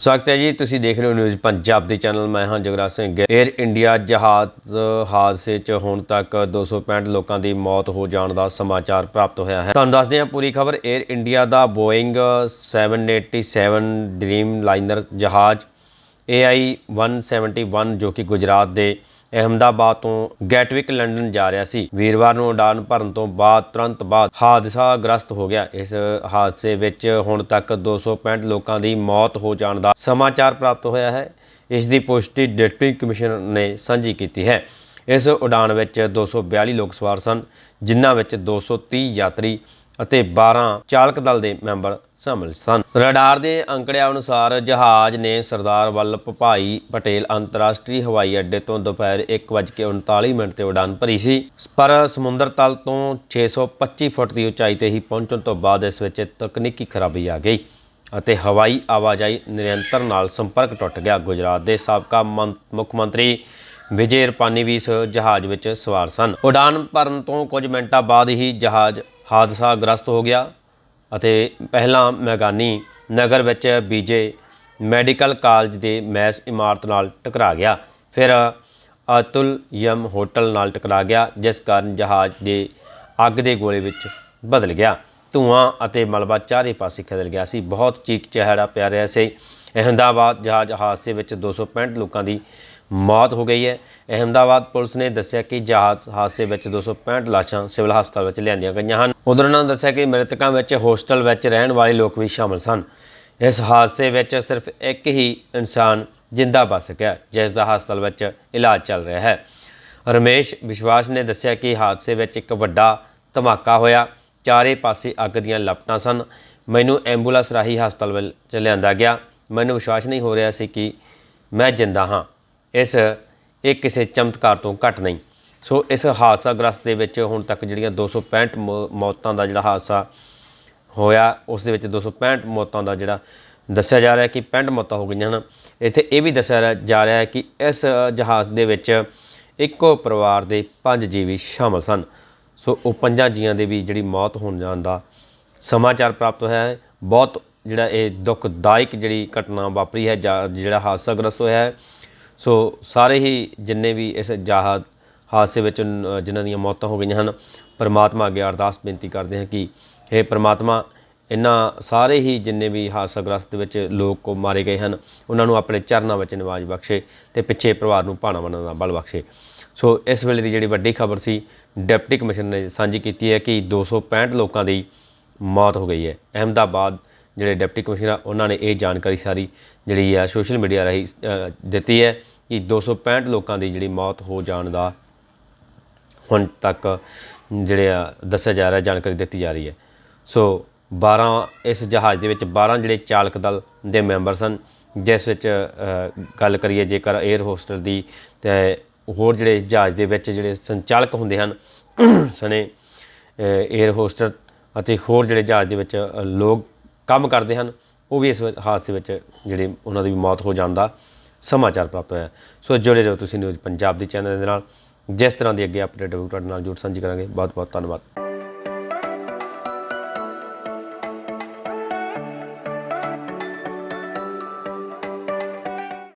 ਸਵਾਗਤ ਹੈ ਜੀ। ਤੁਸੀਂ ਦੇਖ ਰਹੇ ਹੋ ਨਿਊਜ਼ ਪੰਜਾਬ ਦੇ ਚੈਨਲ। ਮੈਂ ਹਾਂ ਜਗਰਾਜ ਸਿੰਘ। 에ਅਰ ਇੰਡੀਆ ਜਹਾਜ਼ ਹਾਦਸੇ 'ਚ ਹੁਣ ਤੱਕ 265 ਲੋਕਾਂ ਦੀ ਮੌਤ ਹੋ ਜਾਣ ਦਾ ਸਮਾਚਾਰ ਪ੍ਰਾਪਤ ਹੋਇਆ ਹੈ। ਤੁਹਾਨੂੰ ਦੱਸਦੇ ਹਾਂ ਪੂਰੀ ਖਬਰ। 에ਅਰ ਇੰਡੀਆ ਦਾ ਬੋਇੰਗ 787 ਡ੍ਰੀਮ ਲਾਈਨਰ ਜਹਾਜ਼ AI 171 ਜੋ ਕਿ ਗੁਜਰਾਤ ਦੇ ਅਹਮਦਾਬਾਦ ਤੋਂ ਗੈਟਵਿਕ ਲੰਡਨ ਜਾ ਰਿਹਾ ਸੀ। ਵੀਰਵਾਰ ਨੂੰ ਉਡਾਨ ਭਰਨ ਤੋਂ ਬਾਅਦ ਤੁਰੰਤ ਬਾਅਦ ਹਾਦਸਾ ਗ੍ਰਸਤ ਹੋ ਗਿਆ। ਇਸ ਹਾਦਸੇ ਵਿੱਚ ਹੁਣ ਤੱਕ 265 ਲੋਕਾਂ ਦੀ ਮੌਤ ਹੋ ਜਾਣ ਦਾ ਸਮਾਚਾਰ ਪ੍ਰਾਪਤ ਹੋਇਆ ਹੈ। ਇਸ ਦੀ ਪੁਸ਼ਟੀ ਡਿਪਟੀ ਕਮਿਸ਼ਨਰ ਨੇ ਸਾਂਝੀ ਕੀਤੀ ਹੈ। ਇਸ ਉਡਾਨ ਵਿੱਚ 242 ਲੋਕ ਸਵਾਰ ਸਨ, ਜਿਨ੍ਹਾਂ ਵਿੱਚ 230 ਯਾਤਰੀ ਅਤੇ 12 ਚਾਲਕ ਦਲ ਦੇ ਮੈਂਬਰ ਸ਼ਾਮਲ ਸਨ। ਰਡਾਰ ਦੇ ਅੰਕੜਿਆਂ ਅਨੁਸਾਰ ਜਹਾਜ਼ ਨੇ ਸਰਦਾਰ ਵੱਲਭ ਭਾਈ ਪਟੇਲ ਅੰਤਰਰਾਸ਼ਟਰੀ ਹਵਾਈ ਅੱਡੇ ਤੋਂ ਦੁਪਹਿਰ 1:39 ਮਿੰਟ ਤੇ ਉਡਾਨ ਭਰੀ ਸੀ। ਪਰ ਸਮੁੰਦਰ ਤਲ ਤੋਂ 625 ਫੁੱਟ ਦੀ ਉਚਾਈ ਤੇ ਹੀ ਪਹੁੰਚਣ ਤੋਂ ਬਾਅਦ ਇਸ ਵਿੱਚ ਤਕਨੀਕੀ ਖਰਾਬੀ ਆ ਗਈ ਅਤੇ ਹਵਾਈ ਆਵਾਜਾਈ ਨਿਰੰਤਰ ਨਾਲ ਸੰਪਰਕ ਟੁੱਟ ਗਿਆ। ਗੁਜਰਾਤ ਦੇ ਸਾਬਕਾ ਮੰ- ਮੁੱਖ ਮੰਤਰੀ ਵਿਜੇ ਰੁਪਾਨੀ ਵੀ ਇਸ ਜਹਾਜ਼ ਵਿੱਚ ਸਵਾਰ ਸਨ। ਉਡਾਨ ਭਰਨ ਤੋਂ ਕੁਝ ਮਿੰਟਾਂ ਬਾਅਦ ਹੀ ਜਹਾਜ਼ ਹਾਦਸਾ ਗ੍ਰਸਤ ਹੋ ਗਿਆ ਅਤੇ ਪਹਿਲਾਂ ਮੈਗਾਨੀ ਨਗਰ ਵਿੱਚ ਬੀਜੇ ਮੈਡੀਕਲ ਕਾਲਜ ਦੇ ਮੈਸ ਇਮਾਰਤ ਨਾਲ ਟਕਰਾ ਗਿਆ। ਫਿਰ ਅਤੁਲ ਯਮ ਹੋਟਲ ਨਾਲ ਟਕਰਾ ਗਿਆ, ਜਿਸ ਕਾਰਨ ਜਹਾਜ਼ ਦੇ ਅੱਗ ਦੇ ਗੋਲੇ ਵਿੱਚ ਬਦਲ ਗਿਆ। ਧੂਆਂ ਅਤੇ ਮਲਬਾ ਚਾਰੇ ਪਾਸੇ ਖਿਲਰ ਗਿਆ ਸੀ। ਬਹੁਤ ਚੀਕ ਚਿਹਾੜਾ ਪਿਆ ਰਿਹਾ ਸੀ। ਅਹਿਮਦਾਬਾਦ ਜਹਾਜ਼ ਹਾਦਸੇ ਵਿੱਚ 265 ਲੋਕਾਂ ਦੀ ਮੌਤ ਹੋ ਗਈ ਹੈ। ਅਹਿਮਦਾਬਾਦ ਪੁਲਿਸ ਨੇ ਦੱਸਿਆ ਕਿ ਜਹਾਜ਼ ਹਾਦਸੇ ਵਿੱਚ 265 ਲਾਸ਼ਾਂ ਸਿਵਲ ਹਸਪਤਾਲ ਵਿੱਚ ਲਿਆਂਦੀਆਂ ਗਈਆਂ ਹਨ। ਉਧਰ ਉਹਨਾਂ ਨੇ ਦੱਸਿਆ ਕਿ ਮ੍ਰਿਤਕਾਂ ਵਿੱਚ ਹੋਸਟਲ ਵਿੱਚ ਰਹਿਣ ਵਾਲੇ ਲੋਕ ਵੀ ਸ਼ਾਮਲ ਸਨ। ਇਸ ਹਾਦਸੇ ਵਿੱਚ ਸਿਰਫ ਇੱਕ ਹੀ ਇਨਸਾਨ ਜਿੰਦਾ ਬਚ ਸਕਿਆ, ਜਿਸ ਦਾ ਹਸਪਤਾਲ ਵਿੱਚ ਇਲਾਜ ਚੱਲ ਰਿਹਾ ਹੈ। ਰਮੇਸ਼ ਵਿਸ਼ਵਾਸ ਨੇ ਦੱਸਿਆ ਕਿ ਹਾਦਸੇ ਵਿੱਚ ਇੱਕ ਵੱਡਾ ਧਮਾਕਾ ਹੋਇਆ। ਚਾਰੇ ਪਾਸੇ ਅੱਗ ਦੀਆਂ ਲਪਟਾਂ ਸਨ। ਮੈਨੂੰ ਐਂਬੂਲੈਂਸ ਰਾਹੀਂ ਹਸਪਤਾਲ ਵਿੱਚ ਲਿਆਂਦਾ ਗਿਆ। ਮੈਨੂੰ ਵਿਸ਼ਵਾਸ ਨਹੀਂ ਹੋ ਰਿਹਾ ਸੀ ਕਿ ਮੈਂ ਜਿੰਦਾ ਹਾਂ। ਇਸ, ਇਹ ਕਿਸੇ ਚਮਤਕਾਰ ਤੋਂ ਘੱਟ ਨਹੀਂ। ਸੋ ਇਸ ਹਾਦਸਾ ਗ੍ਰਸਤ ਦੇ ਵਿੱਚ ਹੁਣ ਤੱਕ ਜਿਹੜੀਆਂ 265 ਮੌ- ਮੌਤਾਂ ਦਾ ਜਿਹੜਾ ਹਾਦਸਾ ਹੋਇਆ, ਉਸ ਦੇ ਵਿੱਚ 265 ਮੌਤਾਂ ਦਾ ਜਿਹੜਾ ਦੱਸਿਆ ਜਾ ਰਿਹਾ ਕਿ 65 ਮੌਤਾਂ ਹੋ ਗਈਆਂ ਹਨ। ਇੱਥੇ ਇਹ ਵੀ ਦੱਸਿਆ ਜਾ ਰਿਹਾ ਹੈ ਕਿ ਇਸ ਜਹਾਜ਼ ਦੇ ਵਿੱਚ ਇੱਕੋ ਪਰਿਵਾਰ ਦੇ ਪੰਜ ਜੀਵੀ ਸ਼ਾਮਲ ਸਨ। ਸੋ ਉਹ ਪੰਜਾਂ ਜੀਆਂ ਦੇ ਵੀ ਜਿਹੜੀ ਮੌਤ ਹੋਣ ਜਾਣ ਦਾ ਸਮਾਚਾਰ ਪ੍ਰਾਪਤ ਹੋਇਆ ਹੈ। ਬਹੁਤ ਜਿਹੜਾ ਇਹ ਦੁਖਦਾਇਕ ਜਿਹੜੀ ਘਟਨਾ ਵਾਪਰੀ ਹੈ, ਜਾਂ ਜਿਹੜਾ ਹਾਦਸਾ ਗ੍ਰਸਤ ਹੋਇਆ ਹੈ, ਸੋ ਸਾਰੇ ਹੀ ਜਿੰਨੇ ਵੀ ਇਸ ਜਹਾਜ਼, ਹਾਦਸੇ ਵਿੱਚ ਜਿਨ੍ਹਾਂ ਦੀਆਂ ਮੌਤਾਂ ਹੋ ਗਈਆਂ ਹਨ, ਪਰਮਾਤਮਾ ਅੱਗੇ ਅਰਦਾਸ ਬੇਨਤੀ ਕਰਦੇ ਹਾਂ ਕਿ हे ਪਰਮਾਤਮਾ ਇਹਨਾਂ ਸਾਰੇ ਹੀ ਜਿੰਨੇ ਵੀ ਹਾਦਸਾ ਗ੍ਰਸਤ ਵਿੱਚ ਲੋਕ ਕੋ ਮਾਰੇ ਗਏ ਹਨ ਉਹਨਾਂ ਨੂੰ ਆਪਣੇ ਚਰਨਾਂ ਵਿੱਚ ਨਿਵਾਜ ਬਖਸ਼ੇ ਤੇ ਪਿੱਛੇ ਪਰਿਵਾਰ ਨੂੰ ਭਾਣਾ ਬਣਨ ਦਾ ਬਲ ਬਖਸ਼ੇ। ਸੋ ਇਸ ਵੇਲੇ ਦੀ ਜਿਹੜੀ ਵੱਡੀ ਖਬਰ ਸੀ, ਡਿਪਟੀ ਕਮਿਸ਼ਨਰ ਨੇ ਸਾਂਝੀ ਕੀਤੀ ਹੈ ਕਿ 265 ਲੋਕਾਂ ਦੀ ਮੌਤ ਹੋ ਗਈ ਹੈ। ਅਹਿਮਦਾਬਾਦ ਜਿਹੜੇ ਡਿਪਟੀ ਕਮਿਸ਼ਨਰ ਉਹਨਾਂ ਨੇ ਇਹ ਜਾਣਕਾਰੀ ਸਾਰੀ ਜਿਹੜੀ ਆ ਸੋਸ਼ਲ ਮੀਡੀਆ ਰਾਹੀਂ ਦਿੱਤੀ ਹੈ ਕਿ 265 ਲੋਕਾਂ ਦੀ ਜਿਹੜੀ ਮੌਤ ਹੋ ਜਾਣ ਦਾ ਹੁਣ ਤੱਕ ਜਿਹੜੇ ਆ ਦੱਸਿਆ ਜਾ ਰਿਹਾ, ਜਾਣਕਾਰੀ ਦਿੱਤੀ ਜਾ ਰਹੀ ਹੈ। ਸੋ 12 ਇਸ ਜਹਾਜ਼ ਦੇ ਵਿੱਚ 12 ਜਿਹੜੇ ਚਾਲਕ ਦਲ ਦੇ ਮੈਂਬਰ ਸਨ, ਜਿਸ ਵਿੱਚ ਗੱਲ ਕਰੀਏ ਜੇਕਰ 에ਅਰ ਹੋਸਟਲ ਦੀ, ਤੇ ਹੋਰ ਜਿਹੜੇ ਜਹਾਜ਼ ਦੇ ਵਿੱਚ ਜਿਹੜੇ ਸੰਚਾਲਕ ਹੁੰਦੇ ਹਨ ਸਨੇ 에ਅਰ ਹੋਸਟਲ ਅਤੇ ਹੋਰ ਜਿਹੜੇ ਜਹਾਜ਼ ਦੇ ਵਿੱਚ ਲੋਕ ਕੰਮ ਕਰਦੇ ਹਨ, ਉਹ ਵੀ ਇਸ ਹਾਦਸੇ ਵਿੱਚ ਜਿਹੜੇ ਉਹਨਾਂ ਦੀ ਵੀ ਮੌਤ ਹੋ ਜਾਣ ਦਾ ਸਮਾਚਾਰ ਪ੍ਰਾਪਤ ਹੋਇਆ ਸੋ ਜੁੜੇ ਰਹੋ ਤੁਸੀਂ ਨਿਊਜ਼ ਪੰਜਾਬ ਦੀ ਚੈਨਲ ਦੇ ਨਾਲ। ਜਿਸ ਤਰ੍ਹਾਂ ਦੀ ਅੱਗੇ ਅਪਡੇਟ ਹੋਊ, ਤੁਹਾਡੇ ਨਾਲ ਜੁੜ ਸਾਂਝੀ ਕਰਾਂਗੇ। ਬਹੁਤ ਬਹੁਤ ਧੰਨਵਾਦ।